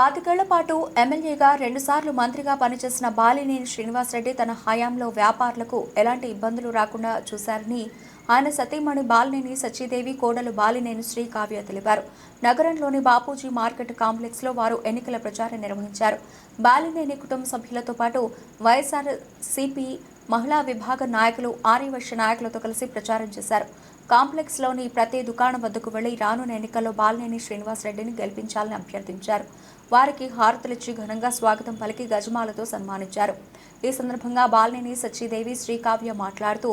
పాతికేళ్ళ పాటు ఎమ్మెల్యేగా రెండుసార్లు మంత్రిగా పనిచేసిన బాలినేని శ్రీనివాసరెడ్డి తన హయాంలో వ్యాపారులకు ఎలాంటి ఇబ్బందులు రాకుండా చూశారని ఆయన సతీమణి బాలినేని సచీదేవి కోడలు బాలినేని శ్రీ కావ్య తెలిపారు. నగరంలోని బాపూజీ మార్కెట్ కాంప్లెక్స్లో వారు ఎన్నికల ప్రచారం నిర్వహించారు. బాలినేని కుటుంబ సభ్యులతో పాటు వైఎస్ఆర్ సిపి మహిళా విభాగ నాయకులు ఆర్యవైశ్య నాయకులతో కలిసి ప్రచారం చేశారు. కాంప్లెక్స్లోని ప్రతి దుకాణం వద్దకు వెళ్ళి రానున్న ఎన్నికల్లో బాలినేని శ్రీనివాసరెడ్డిని గెలిపించాలని అభ్యర్థించారు. వారికి హారతులిచ్చి ఘనంగా స్వాగతం పలికి గజమాలతో సన్మానించారు. ఈ సందర్భంగా బాలినేని సచీదేవి శ్రీకావ్య మాట్లాడుతూ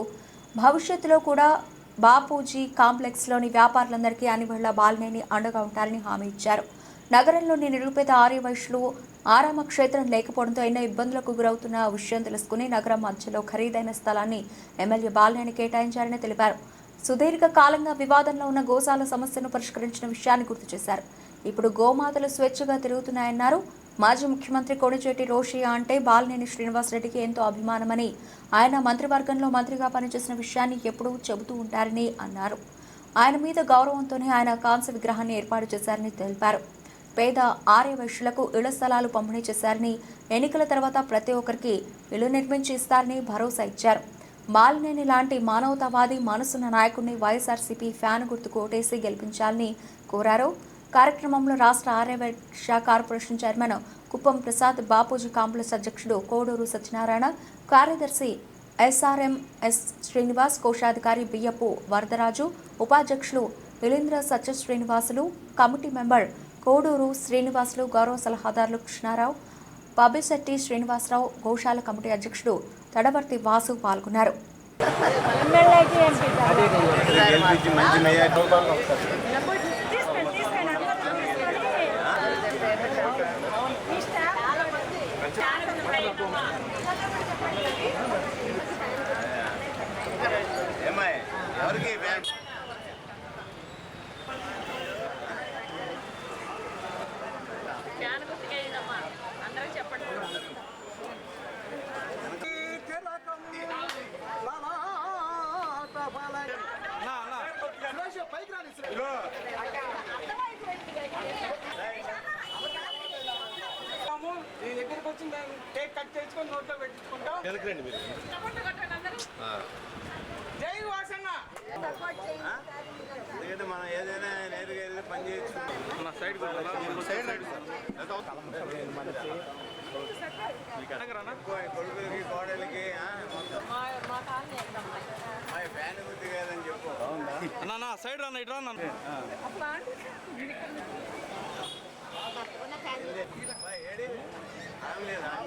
భవిష్యత్తులో కూడా బాపూజీ కాంప్లెక్స్లోని వ్యాపారులందరికీ అనివల్ల బాలినేని అండగా ఉంటారని హామీ ఇచ్చారు. నగరంలోని నిరుపేద ఆర్యవైశ్యులు ఆరామ క్షేత్రం లేకపోవడంతో ఎన్నో ఇబ్బందులకు గురవుతున్న విషయం తెలుసుకుని నగరం మధ్యలో ఖరీదైన స్థలాన్ని ఎమ్మెల్యే బాలినేని కేటాయించారని తెలిపారు. సుదీర్ఘ కాలంగా వివాదంలో ఉన్న గోశాల సమస్యను పరిష్కరించిన విషయాన్ని గుర్తు చేశారు. ఇప్పుడు గోమాతలు స్వేచ్ఛగా తిరుగుతున్నాయన్నారు. మాజీ ముఖ్యమంత్రి కొణిచేటి రోషియా అంటే బాలినేని శ్రీనివాసరెడ్డికి ఎంతో అభిమానమని ఆయన మంత్రివర్గంలో మంత్రిగా పనిచేసిన విషయాన్ని ఎప్పుడూ చెబుతూ ఉంటారని అన్నారు. ఆయన మీద గౌరవంతోనే ఆయన కాంస్య విగ్రహాన్ని ఏర్పాటు చేశారని తెలిపారు. పేద ఆర్యవైశ్యులకు ఇళ్ళ స్థలాలు పంపిణీ చేశారని ఎన్నికల తర్వాత ప్రతి ఒక్కరికి ఇల్లు నిర్మించి ఇస్తారని భరోసా ఇచ్చారు. బాలినేని లాంటి మానవతావాది మనసున్న నాయకుడిని వైఎస్ఆర్సీపీ ఫ్యాన్ గుర్తు కోటేసి గెలిపించాలని కోరారు. కార్యక్రమంలో రాష్ట్ర Arya Vysya corporation chairman Kuppam Prasad Bapuji complex అధ్యక్షుడు కోడూరు సత్యనారాయణ కార్యదర్శి ఎస్ఆర్ఎం ఎస్ శ్రీనివాస్ కోశాధికారి బియ్యపు వరదరాజు ఉపాధ్యక్షులు విలీంద్ర సత్య శ్రీనివాసులు కమిటీ మెంబర్ కోడూరు శ్రీనివాసులు గౌరవ సలహాదారులు కృష్ణారావు బాబిశెట్టి శ్రీనివాసరావు గోశాల కమిటీ అధ్యక్షుడు తడవర్తి వాసు పాల్గొన్నారు పైకి రాని నీ దగ్గరికి వచ్చి కేక్ కట్ చేసుకొని నోట్లో పెట్టించుకుంటాం? వెనకరండి మీరు. జై వాసన్న. ఎందుకంటే మనం ఏదైనా నేరుగా వెళ్ళి పని చేయొచ్చు. సైడ్ సైడ్ కొడుకులకి కోడలికి మా ఫ్యాన్ గుర్తు కాదని చెప్పు. అన్నా సైడ్ రన్న ఇటు రన్న ఏడి? ఆమె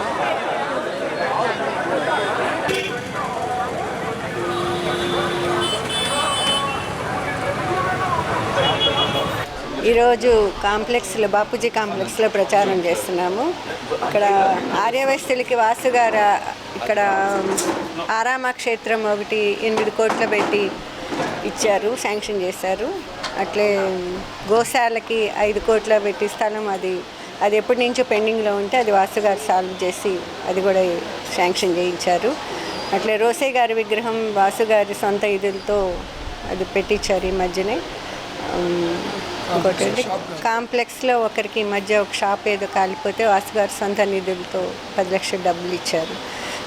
ఈరోజు కాంప్లెక్స్లో బాపూజీ కాంప్లెక్స్లో ప్రచారం చేస్తున్నాము. ఇక్కడ ఆర్యవైశ్యులకి వాసుగార ఇక్కడ ఆరామ క్షేత్రం ఒకటి ఎనిమిది కోట్లు పెట్టి ఇచ్చారు శాంక్షన్ చేశారు. అట్లే గోశాలకి ఐదు కోట్ల పెట్టి స్థలం అది అది ఎప్పటి నుంచో పెండింగ్లో ఉంటే అది వాసు గారు సాల్వ్ చేసి అది కూడా శాంక్షన్ చేయించారు. అట్లే రోసే గారి విగ్రహం వాసుగారి సొంత ఇదులతో అది పెట్టించారు ఈ మధ్యనే. ఇంకోటి కాంప్లెక్స్లో ఒకరికి ఈ మధ్య ఒక షాప్ ఏదో కాలిపోతే వాసు గారు సొంత నిధులతో పది లక్షల డబ్బులు ఇచ్చారు.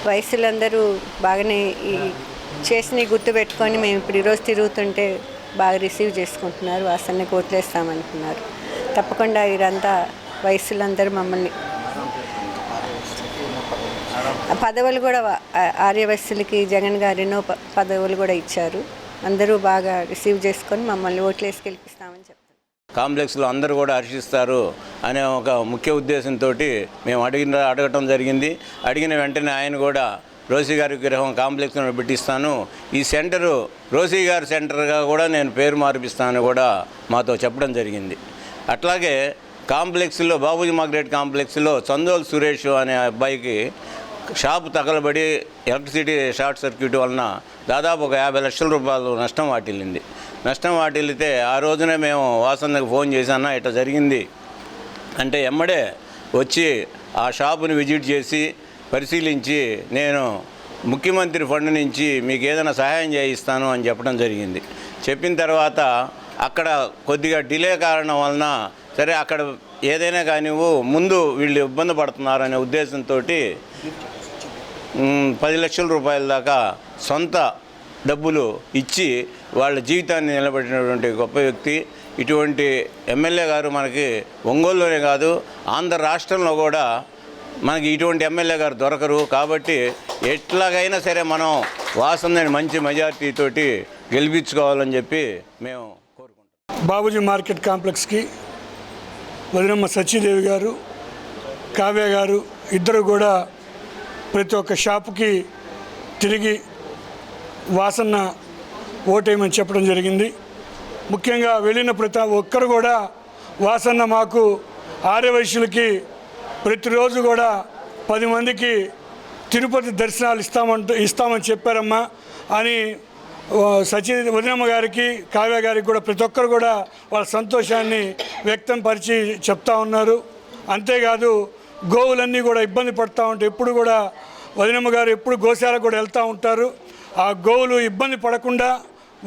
వయసులందరూ బాగానే ఈ చేసిన గుర్తు పెట్టుకొని మేము ఇప్పుడు ఈరోజు తిరుగుతుంటే బాగా రిసీవ్ చేసుకుంటున్నారు వాసన్ని కోట్లేస్తామంటున్నారు తప్పకుండా వీరంతా వయసులందరూ మమ్మల్ని. పదవులు కూడా ఆ- ఆర్యవయస్సులకి జగన్ గారు ఎన్నో ప- పదవులు కూడా ఇచ్చారు. అందరూ బాగా రిసీవ్ చేసుకొని మమ్మల్ని ఓట్లు వేసి గెలిపిస్తామని చెప్తారు కాంప్లెక్స్లో అందరూ కూడా హర్షిస్తారు అనే ఒక ముఖ్య ఉద్దేశంతో మేము అడిగిన అడగటం జరిగింది. అడిగిన వెంటనే ఆయన కూడా రోసీ గారి విగ్రహం కాంప్లెక్స్లో పెట్టిస్తాను. ఈ సెంటరు రోసీ గారి సెంటర్గా కూడా నేను పేరు మార్పిస్తాను కూడా మాతో చెప్పడం జరిగింది. అట్లాగే కాంప్లెక్స్లో బాబూజీ మార్కెట్ కాంప్లెక్స్లో చందోల్ సురేష్ అనే అబ్బాయికి షాపు తగలబడి ఎలక్ట్రిసిటీ షార్ట్ సర్క్యూట్ వలన దాదాపు ఒక యాభై లక్షల రూపాయలు నష్టం వాటిల్లింది. నష్టం వాటిల్లితే ఆ రోజునే మేము వాసన్నకు ఫోన్ చేశాను ఇట్లా జరిగింది. అంటే ఎమ్మడే వచ్చి ఆ షాపుని విజిట్ చేసి పరిశీలించి నేను ముఖ్యమంత్రి ఫండ్ నుంచి మీకు ఏదైనా సహాయం చేయిస్తాను అని చెప్పడం జరిగింది. చెప్పిన తర్వాత అక్కడ కొద్దిగా డిలే కారణం వలన సరే అక్కడ ఏదైనా కానీ ముందు వీళ్ళు ఇబ్బంది పడుతున్నారనే ఉద్దేశంతో పది లక్షల రూపాయల దాకా సొంత డబ్బులు ఇచ్చి వాళ్ళ జీవితాన్ని నిలబెట్టినటువంటి గొప్ప వ్యక్తి. ఇటువంటి ఎమ్మెల్యే గారు మనకి ఒంగోలులోనే కాదు ఆంధ్ర రాష్ట్రంలో కూడా మనకి ఇటువంటి ఎమ్మెల్యే గారు దొరకరు. కాబట్టి ఎట్లాగైనా సరే మనం వాసందని మంచి మెజార్టీతోటి గెలిపించుకోవాలని చెప్పి మేము కోరుకుంటాం బాబుజీ మార్కెట్ కాంప్లెక్స్కి వదినమ్మ సత్యదేవి గారు కావ్య గారు ఇద్దరు కూడా ప్రతి ఒక్క షాపుకి తిరిగి వాసన్న ఓటేయమని చెప్పడం జరిగింది. ముఖ్యంగా వెళ్ళిన ప్రతి ఒక్కరు కూడా వాసన్న మాకు ఆర్యవైశ్యులకి ప్రతిరోజు కూడా పది మందికి తిరుపతి దర్శనాలు ఇస్తామంటూ ఇస్తామని చెప్పారమ్మా అని సచి వదినమ్మ గారికి కావ్య గారికి కూడా ప్రతి ఒక్కరు కూడా వాళ్ళ సంతోషాన్ని వ్యక్తం పరిచి చెప్తా ఉన్నారు. అంతేకాదు గోవులన్నీ కూడా ఇబ్బంది పడుతూ ఉంటే ఎప్పుడు కూడా వదినమ్మ గారు ఎప్పుడు గోశాలకు కూడా వెళ్తూ ఉంటారు. ఆ గోవులు ఇబ్బంది పడకుండా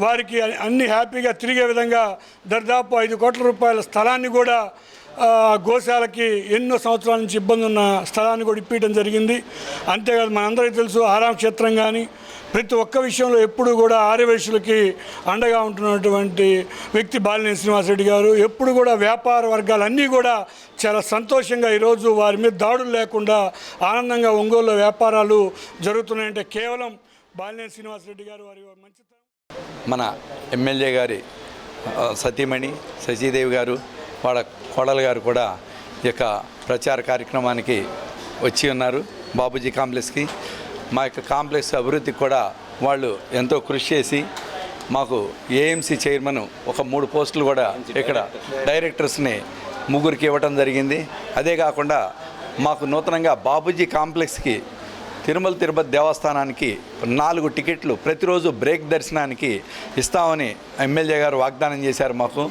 వారికి అన్ని హ్యాపీగా తిరిగే విధంగా దర్దాపు ఐదు కోట్ల రూపాయల స్థలాన్ని కూడా గోశాలకి ఎన్నో సంవత్సరాల నుంచి ఇబ్బంది ఉన్న స్థలాన్ని కూడా ఇప్పించడం జరిగింది. అంతేకాదు మనందరికీ తెలుసు ఆరామ క్షేత్రం కానీ ప్రతి ఒక్క విషయంలో ఎప్పుడు కూడా ఆర్యవేశులకి అండగా ఉంటున్నటువంటి వ్యక్తి బాలినేని శ్రీనివాసరెడ్డి గారు ఎప్పుడు కూడా వ్యాపార వర్గాలన్నీ కూడా చాలా సంతోషంగా ఈరోజు వారి మీద దాడులు లేకుండా ఆనందంగా ఒంగోలులో వ్యాపారాలు జరుగుతున్నాయంటే కేవలం బాలినేని శ్రీనివాసరెడ్డి గారు వారి మంచి మన ఎమ్మెల్యే గారి సతీమణి శశీదేవి గారు వాళ్ళ కోడలు గారు కూడా ఈ యొక్క ప్రచార కార్యక్రమానికి వచ్చి ఉన్నారు. బాబుజీ కాంప్లెక్స్కి. మా యొక్క కాంప్లెక్స్ అభివృద్ధికి కూడా వాళ్ళు ఎంతో కృషి చేసి మాకు ఏఎంసీ చైర్మన్ ఒక మూడు పోస్టులు కూడా ఇక్కడ డైరెక్టర్స్ని ముగ్గురికి ఇవ్వటం జరిగింది. అదే కాకుండా మాకు నూతనంగా బాబుజీ కాంప్లెక్స్కి తిరుమల తిరుపతి దేవస్థానానికి నాలుగు టికెట్లు ప్రతిరోజు బ్రేక్ దర్శనానికి ఇస్తామని ఎమ్మెల్యే గారు వాగ్దానం చేశారు మాకు.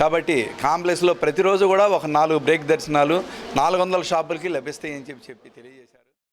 కాబట్టి కాంప్లెక్స్లో ప్రతిరోజు కూడా ఒక నాలుగు బ్రేక్ దర్శనాలు నాలుగు వందల షాపులకి లభిస్తాయని చెప్పి చెప్పి తెలియజేశారు